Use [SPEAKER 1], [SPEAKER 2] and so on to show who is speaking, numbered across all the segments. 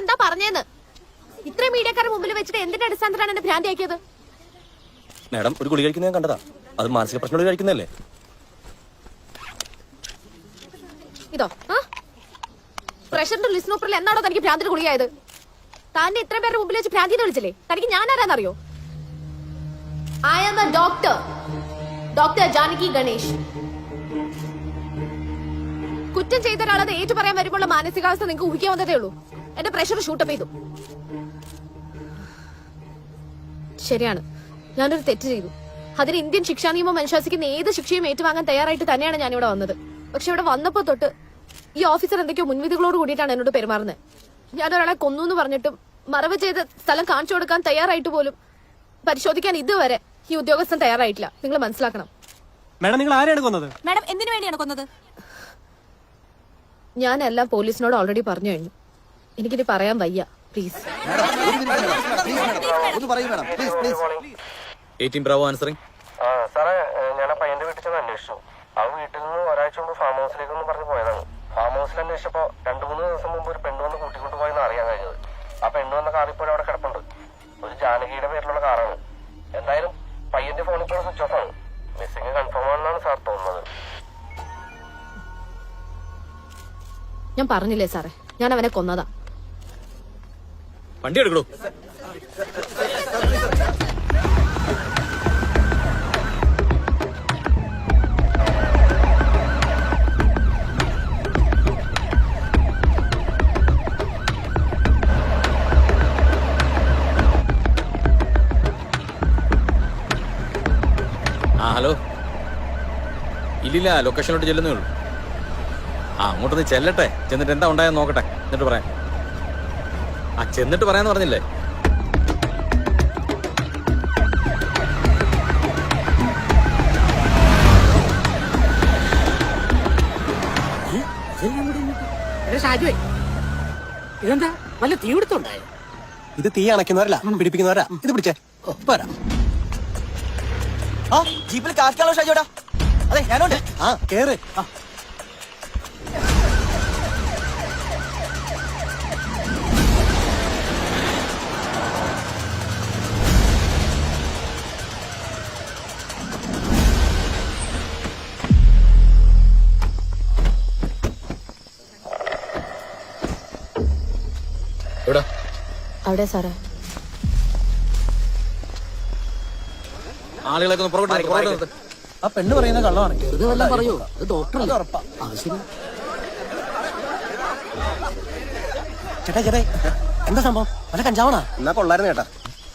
[SPEAKER 1] എന്താ പറഞ്ഞേന്ന്? ഇത്ര മീഡിയക്കാരുടെ മുമ്പിൽ വെച്ചിട്ട് എന്തിന്റെ അടിസ്ഥാനത്തിലാണ് എന്നെ ഭ്രാന്തിയാക്കിയത്?
[SPEAKER 2] മാഡം ഒരു ഗുളി കഴിക്കുന്ന ഞാൻ കണ്ടതാ. അത് മാനസിക പ്രശ്നങ്ങൾ കഴിക്കുന്നല്ലേ
[SPEAKER 1] ഇതോ ആ? പ്രഷറിന്റെ ലിസ്നോപ്പറിൽ എന്നാണോ തനിക്ക് ഭ്രാന്തിന് ഗുളിയായത് താന്റെ ഇത്രയും പേരുടെ മുമ്പിൽ വെച്ച് ഭ്രാന്തിനെ വിളിച്ചില്ലേ? തനിക്ക് ഞാൻ ആരാന്നറിയോ I am a doctor doctor Janaki Ganesh കുറ്റം ചെയ്ത ഒരാളത് ഏറ്റു പറയാൻ വരുമ്പോൾ മാനസികാവസ്ഥ നിങ്ങൾക്ക് ഊഹിക്കാവുന്നതേ ഉള്ളൂ. എന്റെ പ്രഷർ ഷൂട്ടപ്പ് ചെയ്തു. ശരിയാണ്. ഞാനൊരു തെറ്റ് ചെയ്തു. അതിന് ഇന്ത്യൻ ശിക്ഷാ നിയമം അനുശാസിക്കുന്ന ഏത് ശിക്ഷയും ഏറ്റുവാങ്ങാൻ തയ്യാറായിട്ട് തന്നെയാണ് ഞാൻ ഇവിടെ വന്നത്. പക്ഷെ ഇവിടെ വന്നപ്പോ തൊട്ട് ഈ ഓഫീസർ എന്തൊക്കെയോ മുൻവിധികളോട് കൂടിയിട്ടാണ് എന്നോട് പെരുമാറുന്നത് ഞാൻ ഒരാളെ കൊന്നു എന്ന് പറഞ്ഞിട്ടും മറവ് ചെയ്ത് സ്ഥലം കാണിച്ചു കൊടുക്കാൻ തയ്യാറായിട്ട് പോലും പരിശോധിക്കാൻ ഇതുവരെ ഈ ഉദ്യോഗസ്ഥൻ തയ്യാറായിട്ടില്ല. നിങ്ങൾ മനസ്സിലാക്കണം.
[SPEAKER 3] മാഡം നിങ്ങൾ ആരെയാണ് കൊന്നത്?
[SPEAKER 4] മാഡം എന്തിനു വേണ്ടിയാണ് കൊന്നത്?
[SPEAKER 1] ഞാനെല്ലാം എല്ലാം പോലീസിനോട് ഓൾറെഡി പറഞ്ഞു കഴിഞ്ഞു. എനിക്കിനി പറയാൻ വയ്യ. പ്ലീസ്
[SPEAKER 5] ഒന്ന് പറയൂ madam. Please please
[SPEAKER 2] eighteen bravo answering
[SPEAKER 6] ആ സാറേ ഏഹ് ഞാൻ ആ പയ്യന്റെ വീട്ടിൽ ചെന്ന് അന്വേഷിച്ചു. ആ വീട്ടിൽ നിന്ന് ഒരാഴ്ച മുമ്പ് ഫാം ഹൗസിലേക്ക് ഒന്ന് പറഞ്ഞ് പോയതാണ്. ഫാം ഹൗസിൽ അന്വേഷിച്ചപ്പോ രണ്ടു മൂന്ന് ദിവസം മുമ്പ് ഒരു പെണ്ണ് വന്ന് കൂട്ടിക്കൊണ്ട് പോയെന്ന് അറിയാൻ കഴിഞ്ഞത്. ആ പെണ്ണ് വന്ന കാർ അവിടെ കിടപ്പുണ്ട്. ഒരു ജാനകിയുടെ പേരിലുള്ള കാറാണ് എന്തായാലും പയ്യന്റെ ഫോണിൽ ഇപ്പോൾ സ്വിച്ച് ഓഫ് ആണ്. മിസ്സിംഗ് കൺഫേം ആണെന്നാണ് സാർ തോന്നുന്നത്.
[SPEAKER 1] ഞാൻ പറഞ്ഞില്ലേ സാറേ? ഞാൻ അവനെ കൊന്നതാ.
[SPEAKER 2] വണ്ടി എടുക്കണോ ആ ഹലോ. ഇല്ലില്ല ലൊക്കേഷനിലോട്ട് ചെല്ലുന്നേ ഉള്ളൂ. ആ അങ്ങോട്ടൊന്ന് ചെല്ലട്ടെ. ചെന്നിട്ട് എന്താ ഉണ്ടായെന്ന് നോക്കട്ടെ. എന്നിട്ട് പറയാം. ആ ചെന്നിട്ട് പറയാന്ന് പറഞ്ഞില്ലേ?
[SPEAKER 7] ഷാജുവേ ഇതെന്താ? വല്ല തീപിടുത്തുണ്ടായോ
[SPEAKER 3] ഇത് തീ അണയ്ക്കുന്നവരല്ല പിടിപ്പിക്കുന്നവരാ. ഇത് പിടിച്ചേ പോരാ.
[SPEAKER 5] ആ ജീപ്പിൽ കാക്കാണോ ഷാജോടാ അതെ ഞാനുണ്ട്.
[SPEAKER 3] ആ കേറ്. ആ.
[SPEAKER 2] എവിടാ?
[SPEAKER 1] അവിടെ സാറേ.
[SPEAKER 2] ആളുകളൊക്കെ ഒന്ന് പുറകോട്ട് നിർത്ത്, പുറകോട്ട് നിർത്ത്.
[SPEAKER 3] ആ പെണ്ണ് പറയുന്ന കള്ളമാണ്.
[SPEAKER 7] വല്ലതും പറയൂ. ഇത് ഡോക്ടറല്ലേ
[SPEAKER 3] ഉറപ്പാ.
[SPEAKER 7] ആവശ്യം
[SPEAKER 3] ചേട്ടാ ചേട്ടാ എന്താ സംഭവം? വല്ല കഞ്ചാവണാ?
[SPEAKER 5] എന്നാ കൊള്ളായിരുന്നു ചേട്ടാ.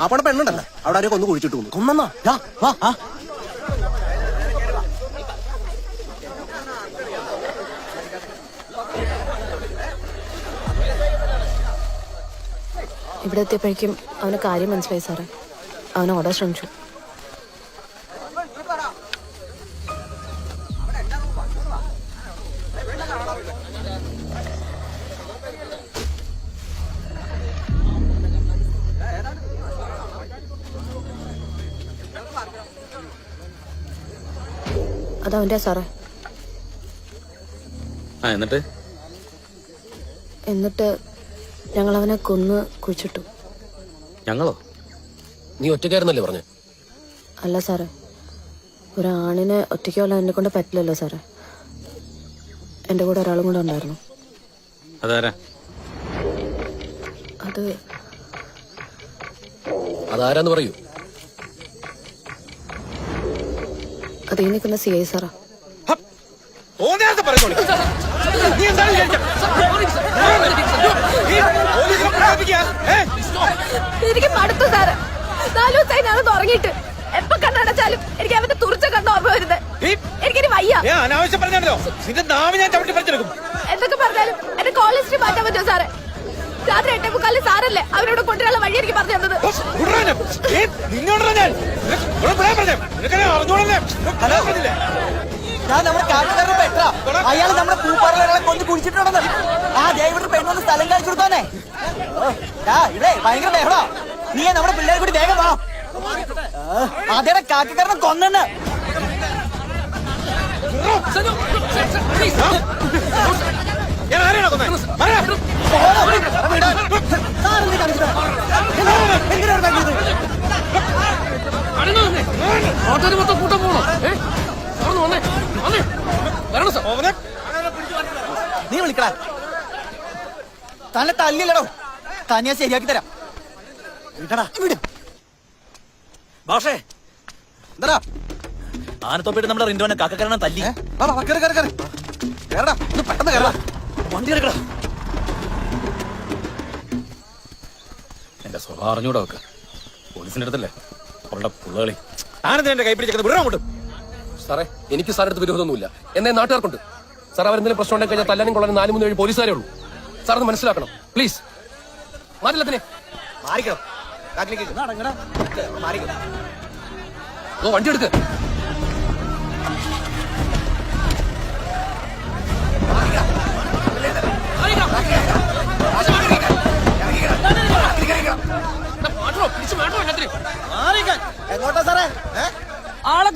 [SPEAKER 5] അവിടെ പെണ്ണുണ്ടല്ലോ. അവിടെ ആരെയും കൊന്നു കുഴിച്ചിട്ട് പോകുന്നു
[SPEAKER 3] കൊന്നോ ദാ, വാ ആ.
[SPEAKER 1] ഇവിടെ എത്തിയപ്പോഴേക്കും അവന് കാര്യം മനസ്സിലായി സാറേ. അവനെ ഓടാൻ ശ്രമിച്ചു. അതവന്റെ സാറേ.
[SPEAKER 2] എന്നിട്ട്?
[SPEAKER 1] എന്നിട്ട് ഞങ്ങൾ അവനെ കൊന്ന് കുഴിച്ചിട്ടു.
[SPEAKER 2] ഞങ്ങളോ?
[SPEAKER 8] നീ ഒറ്റക്കായിരുന്നല്ലേ പറഞ്ഞു?
[SPEAKER 1] അല്ല സാറേ. ഒരാണിനെ ഒറ്റയ്ക്കല്ല എന്നെ കൊണ്ട് പറ്റില്ലല്ലോ സാറേ. എന്റെ കൂടെ ഒരാളും കൂടെ ഉണ്ടായിരുന്നു.
[SPEAKER 2] അതാരാ?
[SPEAKER 1] അത്
[SPEAKER 8] അതാരാന്ന് പറയൂ.
[SPEAKER 1] അത് നിൽക്കുന്ന സി ഐ സാറാ. എനിക്ക് മടുത്തു സാറ്. നാലു ദിവസമായി ഞാൻ ഉറങ്ങിയിട്ട്. എപ്പോ കണ്ണടച്ചാലും എനിക്ക് അവന്റെ തുറച്ച കണ്ട ഓർമ്മ വരുന്നത്. എനിക്കിനി വയ്യ.
[SPEAKER 6] അനാവശ്യം പറഞ്ഞല്ലോ നിന്റെ നാവ് ഞാൻ ചവിട്ടി പറിച്ചെടുക്കും.
[SPEAKER 1] എന്തൊക്കെ പറഞ്ഞാലും എന്റെ ഹിസ്റ്ററി മാറ്റാൻ പറ്റുമോ സാറേ? രാത്രി എട്ടേ മുക്കാലിൽ സാറല്ലേ അവരോട് കൊണ്ടുവരാനുള്ള വഴി എനിക്ക് പറഞ്ഞു തന്നത്?
[SPEAKER 6] നിന്നോടാ ഞാൻ. അറിഞ്ഞോളല്ലേ
[SPEAKER 5] ഞാൻ നമ്മുടെ കാട്ടുകാരുടെ പെട്ടാ. അയാൾ നമ്മുടെ പൂപ്പാറിലെ ഒരാളെ കൊണ്ട് കുടിച്ചിട്ടുണ്ടെന്ന് ആ ദേവിയുടെ പെണ്ണൊന്ന് സ്ഥലം കാണിച്ചു കൊടുത്തോനെ. ആ ഇവിടെ ഭയങ്കര ബഹളോ. നീ നമ്മുടെ പിള്ളേരെ കൂടി വേഗം വാ. അതേടെ കാട്ടുകാരനെ കൊന്നെന്ന്.
[SPEAKER 6] സാറെന്ത് കാണിച്ചിട്ടോ എന്തിനാണ്
[SPEAKER 5] കാണിച്ചത്? വിടാൻ. വിളിക്കടാ. തന്നെ തല്ലില്ലടോ തനിയാ ശരിയാക്കി തരാം. വിടടാ. വിട്.
[SPEAKER 3] ഭാഷേ
[SPEAKER 5] എന്താടാ?
[SPEAKER 3] ആനത്തോപ്പിട്ട് നമ്മുടെ റിൻഡോനെ കാക്കക്കാരനെ തല്ലി.
[SPEAKER 5] കേറ്, കേറ്, കേറ്. കേറടാ, ഒന്ന് പെട്ടെന്ന് കേറടാ.
[SPEAKER 3] വണ്ടി എടുക്കടാ.
[SPEAKER 2] എന്റെ സ്വഭാവം അറിഞ്ഞൂടെ ഒക്കെ പോലീസിന്റെ അടുത്തല്ലേ? അവളുടെ പുള്ളകളി. ആനത്തിന് എന്റെ കൈ പിടിച്ചേക്കുന്നത് വിടാൻ അങ്ങോട്ട്
[SPEAKER 8] സാറേ എനിക്ക് സാറെടുത്ത് വിരോധമൊന്നുമില്ല. എന്നെ നാട്ടുകാർക്കുണ്ട്. സാർ അവരെന്തെങ്കിലും പ്രശ്നം ഉണ്ടെങ്കിൽ കഴിഞ്ഞാൽ തല്ലാനും കൊള്ളാനും നാല് മൂന്ന് ഏഴ് പോലീസുകാരേ ഉള്ളൂ. സാർ ഒന്ന് മനസ്സിലാക്കണം. പ്ലീസ് മാറ്റില്ല
[SPEAKER 5] മാറിക്കണം.
[SPEAKER 8] ഓ വണ്ടി എടുക്ക്.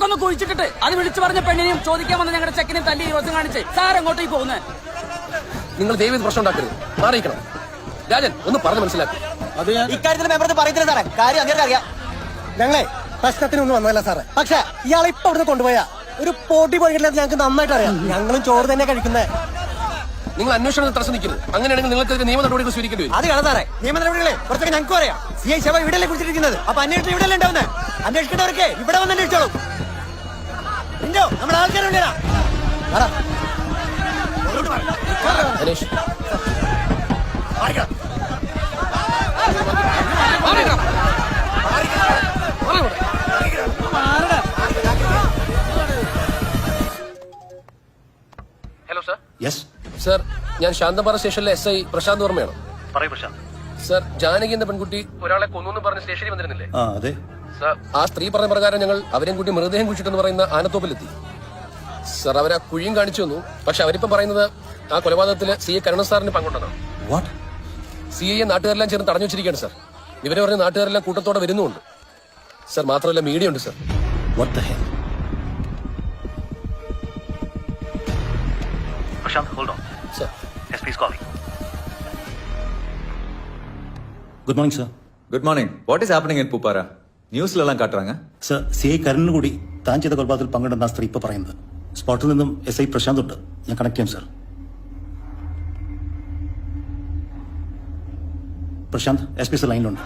[SPEAKER 7] ഒന്ന് കുഴിച്ചിട്ടിട്ട് അത് വിളിച്ചു പറഞ്ഞ പെണ്ണിനെയും ചോദിക്കാൻ വന്ന ഞങ്ങളുടെ ചെക്കനെയും തല്ലി ദിവസം കാണിച്ച് സാർ എങ്ങോട്ടേക്ക് പോകുന്നത്
[SPEAKER 8] നിങ്ങൾ ദൈവം പ്രശ്നം ഉണ്ടാക്കരുത്. മാറിയിക്കണം രാജൻ ഒന്ന് പറഞ്ഞ് മനസ്സിലാക്കി.
[SPEAKER 5] ഇക്കാര്യത്തിൽ മെമ്പർ പറയത്തില്ല സാറേ. കാര്യം അങ്ങനെ അറിയാം.
[SPEAKER 3] ഞങ്ങളെ പ്രശ്നത്തിനൊന്നും വന്നതല്ല സാറേ. പക്ഷെ ഇയാളെ ഇപ്പൊ അവിടുന്ന് കൊണ്ടുപോയാ ഒരു പോട്ടി പോയിട്ടില്ല ഞങ്ങൾക്ക് നന്നായിട്ട് അറിയാം. ഞങ്ങളും ചോറ് തന്നെ കഴിക്കുന്നത്
[SPEAKER 8] നിങ്ങൾ അന്വേഷണത്തിൽ തടസ്സം നിൽക്കരുത്. അങ്ങനെയാണെങ്കിൽ നിങ്ങൾക്ക് നിയമ നടപടികൾ സ്വീകരിക്കേണ്ടി വരും.
[SPEAKER 5] അത് കാണാം സാറേ. നിയമ നടപടികളെ കുറച്ചൊക്കെ ഞങ്ങൾക്കും അറിയാം. സി ഐ ശവ ഇവിടെയല്ലേ കുടിച്ചിരിക്കുന്നത് അപ്പൊ അന്വേഷണം ഇവിടെ ഉണ്ടാവുന്നത് അന്വേഷിക്കേണ്ടവർക്ക് ഇവിടെ വന്ന് അന്വേഷിച്ചോളൂ. ഇണ്ടോ നമ്മുടെ ആൾക്കാരുണ്ടോ
[SPEAKER 8] ഹലോ സർ
[SPEAKER 3] യെസ്
[SPEAKER 8] സർ ഞാൻ ശാന്തപാറ സ്റ്റേഷനിലെ എസ് ഐ പ്രശാന്ത് വർമ്മയാണ്.
[SPEAKER 3] പറയൂ പ്രശാന്ത്.
[SPEAKER 8] സർ ജാനകി എന്ന പെൺകുട്ടി ഒരാളെ കൊന്നു പറഞ്ഞ് സ്റ്റേഷനിൽ വന്നിരുന്നില്ലേ?
[SPEAKER 3] ആ അതെ.
[SPEAKER 8] ആ സ്ത്രീ പറഞ്ഞ പ്രകാരം ഞങ്ങൾ അവരെയും കൂട്ടി മൃതദേഹം കുഴിച്ചിട്ടെന്ന് പറയുന്ന ആനത്തോപ്പിലെത്തി. സർ അവരെ കുഴിയും കാണിച്ചു വന്നു പക്ഷെ അവരിപ്പം പറയുന്നത് ആ കൊലപാതകത്തിൽ സി എ കരുണ സാറിന് പങ്കുണ്ടെന്നാണ്.
[SPEAKER 3] വാട്ട്
[SPEAKER 8] സി എ നാട്ടുകാരെല്ലാം ചേർന്ന് തടഞ്ഞു വെച്ചിരിക്കുകയാണ് സാർ. ഇവരെ പറഞ്ഞ നാട്ടുകാരെല്ലാം കൂട്ടത്തോടെ വരുന്നുണ്ട് സർ മാത്രമല്ല മീഡിയ ഉണ്ട് sir
[SPEAKER 3] what hell
[SPEAKER 4] hold
[SPEAKER 8] sir.
[SPEAKER 4] Yes
[SPEAKER 3] good morning sir
[SPEAKER 9] good morning what is happening in Pooppara ന്യൂസിലെല്ലാം എല്ലാം
[SPEAKER 3] സർ സി ഐ കരണിന് കൂടി താൻ ചെയ്ത കൊലപാതകത്തിൽ പങ്കെടുന്ന സ്ത്രീ ഇപ്പൊ പറയുന്നത്. സ്പോട്ടിൽ നിന്നും എസ് ഐ പ്രശാന്ത് ഉണ്ട്. ഞാൻ കണക്ട് ചെയ്യാം sir. Prashant S P sir ലൈനിലുണ്ട്.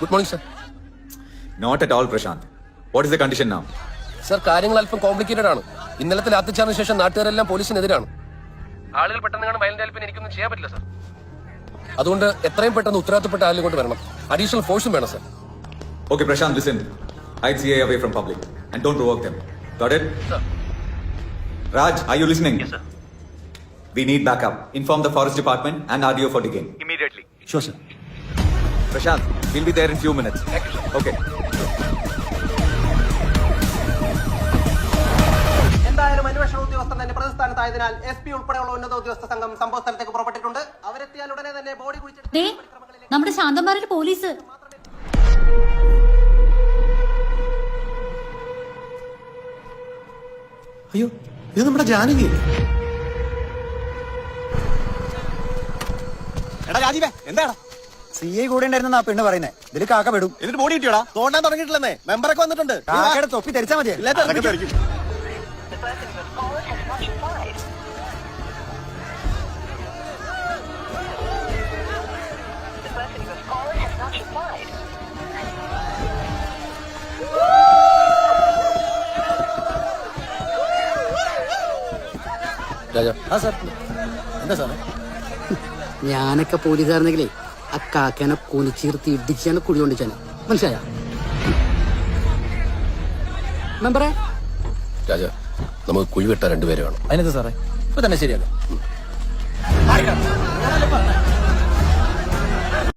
[SPEAKER 8] Good morning sir.
[SPEAKER 9] Not at all Prashant. What is the condition നാം
[SPEAKER 8] സർ കാര്യങ്ങൾ അല്പം കോംപ്ലിക്കേറ്റഡ് ആണ്. ഇന്നലത്തെ ലാത്തിച്ചാറിന് ശേഷം നാട്ടുകാരെല്ലാം പോലീസിനെതിരാണ്. ആളുകൾ പെട്ടെന്ന് വയലന്റ് അല്പം എനിക്കൊന്നും ചെയ്യാൻ പറ്റില്ല സർ. അതുകൊണ്ട് എത്രയും പെട്ടെന്ന് ഉത്തരവാദിത്തപ്പെട്ട ആളുകൾ കൊണ്ട് വരണം. അഡീഷണൽ ഫോഴ്സും വേണം sir.
[SPEAKER 9] Okay, Prashant, listen. Hide CA away from public and don't provoke them. Got it? Sir. Raj, are you listening?
[SPEAKER 4] Yes, sir.
[SPEAKER 9] We need backup. Inform the forest department and RDO for digging.
[SPEAKER 4] Immediately.
[SPEAKER 3] Sure, sir.
[SPEAKER 9] Prashant, we'll be there in few minutes. Okay.
[SPEAKER 10] എന്തായാലും അന്വേഷണ ഉദ്യോഗസ്ഥർ തന്നെ പ്രതിസ്ഥാനത്തായതിനാൽ S P ഉൾപ്പെടെയുള്ള ഉന്നത ഉദ്യോഗസ്ഥ സംഘം സംഭവ സ്ഥലത്തേക്ക് പുറപ്പെട്ടിട്ടുണ്ട് അവരെത്തിയാൽ ഉടനെ തന്നെ ബോഡി കുഴിച്ചിട്ട്
[SPEAKER 11] നമ്മുടെ ശാന്തന്മാരിൽ പോലീസ്
[SPEAKER 3] അയ്യോ ഇത് നമ്മുടെ ജാനകി.
[SPEAKER 5] എടാ രാജീവേ എന്താടാ? സി ഐ കൂടെ ഉണ്ടായിരുന്ന ആ പെണ്ണ് പറയുന്നേ. ഇതിൽ കാക്ക പെടും. എന്നിട്ട് ബോഡി കിട്ടിയോടാ? തോണ്ടാൻ തുടങ്ങിയിട്ടില്ലെന്നേ. മെമ്പറൊക്കെ വന്നിട്ടുണ്ട്. കാക്കയുടെ തൊപ്പി ധരിച്ചാ മതി ആ സാർ. എന്താ സാറേ?
[SPEAKER 7] ഞാനൊക്കെ പോലീസുകാരനെങ്കിലേ ആ കാക്കേനെ കുനിച്ചീർത്തി ഇടിച്ചാണ് കുഴി കൊണ്ടിച്ചാണ് മനസ്സിലായ? മെമ്പറേ?
[SPEAKER 8] രാജ നമുക്ക് കുഴി വെട്ടാൻ രണ്ടുപേരെ വേണം.
[SPEAKER 5] അതിനെന്താ സാറേ? ഇപ്പൊ തന്നെ ശരിയല്ലോ